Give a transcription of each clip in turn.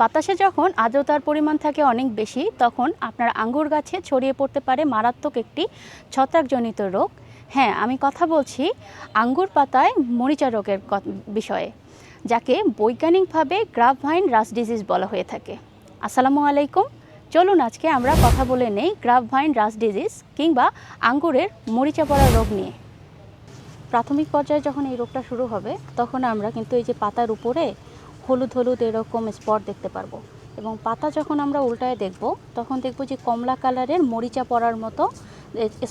বাতাসে যখন আর্দ্রতার পরিমাণ থাকে অনেক বেশি, তখন আপনার আঙ্গুর গাছে ছড়িয়ে পড়তে পারে মারাত্মক একটি ছত্রাকজনিত রোগ। হ্যাঁ আমি কথা বলছি আঙ্গুর পাতায় মরিচা রোগের বিষয়ে, যাকে বৈজ্ঞানিকভাবে গ্রাফভাইন রাস ডিজিজ বলা হয়ে থাকে। আসসালামু আলাইকুম। চলুন আজকে আমরা কথা বলে নেই গ্রাফভাইন রাস ডিজিজ কিংবা আঙ্গুরের মরিচা পড়া রোগ নিয়ে। প্রাথমিক পর্যায়ে যখন এই রোগটা শুরু হবে, তখন আমরা কিন্তু এই যে পাতার উপরে হলুদ হলুদ এরকম স্পট দেখতে পারব। এবং পাতা যখন আমরা উল্টায় দেখব, তখন দেখব যে কমলা কালারের মরিচা পড়ার মতো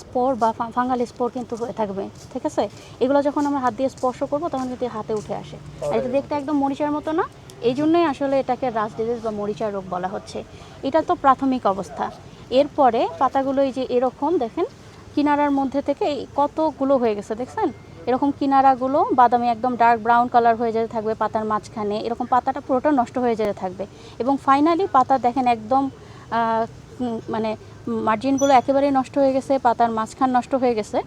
স্পোর বা ফাঙ্গাল স্পোর কিন্তু হয়ে থাকবে, ঠিক আছে? এগুলো যখন আমরা হাত দিয়ে স্পর্শ করব, তখন কিন্তু হাতে উঠে আসে। আর এটা দেখতে একদম মরিচার মতো না এই জন্যই আসলে এটাকে রাস ডিজিজ বা মরিচা রোগ বলা হচ্ছে। এটা তো প্রাথমিক অবস্থা। এরপরে পাতাগুলো এই যে এরকম, দেখেন, কিনারার মধ্যে থেকে কতগুলো হয়ে গেছে, দেখছেন? এরকম কিনারাগুলো বাদামি একদম ডার্ক ব্রাউন কালার হয়ে যেতে থাকবে পাতার মাঝখানে, এরকম পাতাটা পুরোটা নষ্ট হয়ে যেতে থাকবে। এবং ফাইনালি পাতা দেখেন একদম মানে মার্জিনগুলো একেবারেই নষ্ট হয়ে গেছে, পাতার মাঝখান নষ্ট হয়ে গেছে।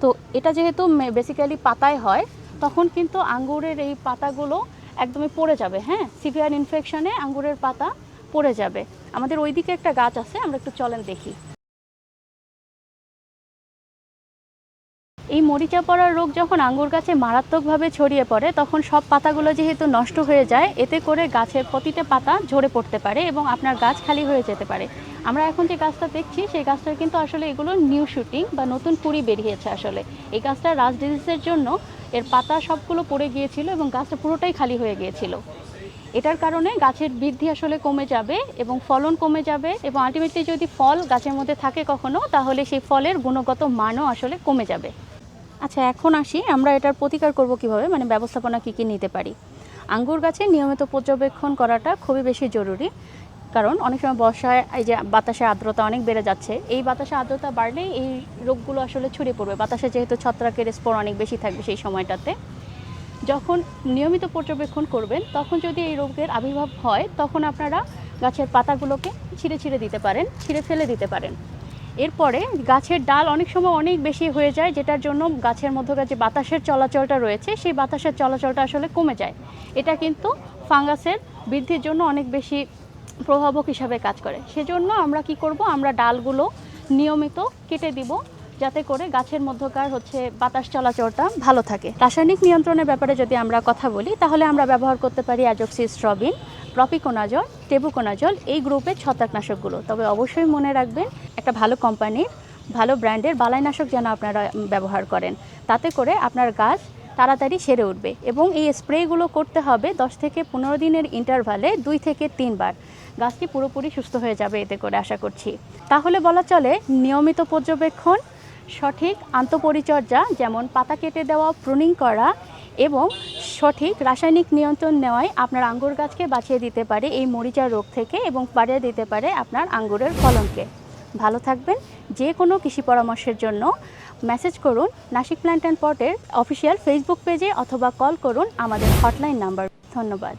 তো এটা যেহেতু বেসিক্যালি পাতায় হয়, তখন কিন্তু আঙ্গুরের এই পাতাগুলো একদমই পড়ে যাবে হ্যাঁ? সিভিয়ার ইনফেকশনে আঙ্গুরের পাতা পড়ে যাবে। আমাদের ওইদিকে একটা গাছ আছে, আমরা একটু চলেন দেখি। এই মরিচা পড়ার রোগ যখন আঙ্গুর গাছে মারাত্মকভাবে ছড়িয়ে পড়ে, তখন সব পাতাগুলো যেহেতু নষ্ট হয়ে যায়, এতে করে গাছের প্রতিটা পাতা ঝরে পড়তে পারে এবং আপনার গাছ খালি হয়ে যেতে পারে। আমরা এখন যে গাছটা দেখছি, সেই গাছটার কিন্তু আসলে এগুলো নিউ শুটিং বা নতুন কুড়ি বেরিয়েছে আসলে। এই গাছটা রাজ ডিজিজের জন্য এর পাতা সবগুলো পড়ে গিয়েছিল এবং গাছটা পুরোটাই খালি হয়ে গিয়েছিল। এটার কারণে গাছের বৃদ্ধি আসলে কমে যাবে এবং ফলন কমে যাবে এবং আলটিমেটলি যদি ফল গাছের মধ্যে থাকে কখনো, তাহলে সেই ফলের গুণগত মানও আসলে কমে যাবে। আচ্ছা এখন আসি। আমরা এটার প্রতিকার করব কীভাবে? মানে ব্যবস্থাপনা কী কী নিতে পারি? আঙ্গুর গাছে নিয়মিত পর্যবেক্ষণ করাটা খুবই বেশি জরুরি। কারণ অনেক সময় বর্ষায় এই যে বাতাসে আর্দ্রতা অনেক বেড়ে যাচ্ছে। এই বাতাসে আর্দ্রতা বাড়লেই এই রোগগুলো আসলে ছড়িয়ে পড়বে। বাতাসে যেহেতু ছত্রাকের স্পোর অনেক বেশি থাকবে সেই সময়টাতে। যখন নিয়মিত পর্যবেক্ষণ করবেন, তখন যদি এই রোগের আবির্ভাব হয়, তখন আপনারা গাছের পাতাগুলোকে ছিঁড়ে ছিঁড়ে দিতে পারেন, ছিঁড়ে ফেলে দিতে পারেন। এরপরে গাছের ডাল অনেক সময় অনেক বেশি হয়ে যায়, যেটার জন্য গাছের মধ্যকার যে বাতাসের চলাচলটা রয়েছে, সেই বাতাসের চলাচলটা আসলে কমে যায়। এটা কিন্তু ফাঙ্গাসের বৃদ্ধির জন্য অনেক বেশি প্রভাবক হিসাবে কাজ করে। সেজন্য আমরা কি করব, আমরা ডালগুলো নিয়মিত কেটে দিব, যাতে করে গাছের মধ্যকার হচ্ছে বাতাস চলাচলটা ভালো থাকে। রাসায়নিক নিয়ন্ত্রণের ব্যাপারে যদি আমরা কথা বলি, তাহলে আমরা ব্যবহার করতে পারি অ্যাজক্সিস্ট্রবিন প্রপিকোনাজল, টেবুকোনাজল, এই গ্রুপের ছত্রাকনাশকগুলো। তবে অবশ্যই মনে রাখবেন, একটা ভালো কোম্পানির ভালো ব্র্যান্ডের বালাইনাশক যেন আপনারা ব্যবহার করেন। তাতে করে আপনার গাছ তাড়াতাড়ি সেরে উঠবে এবং এই স্প্রেগুলো করতে হবে দশ থেকে পনেরো দিনের ইন্টারভালে দুই থেকে তিনবার। গাছটি পুরোপুরি সুস্থ হয়ে যাবে এতে করে আশা করছি। তাহলে বলা চলে, নিয়মিত পর্যবেক্ষণ, সঠিক আন্তপরিচর্যা, যেমন পাতা কেটে দেওয়া প্রুনিং করা এবং সঠিক রাসায়নিক নিয়ন্ত্রণ নেওয়ায় আপনার আঙ্গুর গাছকে বাঁচিয়ে দিতে পারে এই মরিচার রোগ থেকে এবং বাড়িয়ে দিতে পারে আপনার আঙ্গুরের ফলনকে। ভালো থাকবেন, যে কোনো কৃষি পরামর্শের জন্য মেসেজ করুন নাসিক প্ল্যান্ট অ্যান্ড পটের অফিসিয়াল ফেসবুক পেজে অথবা কল করুন আমাদের হটলাইন নাম্বার ধন্যবাদ।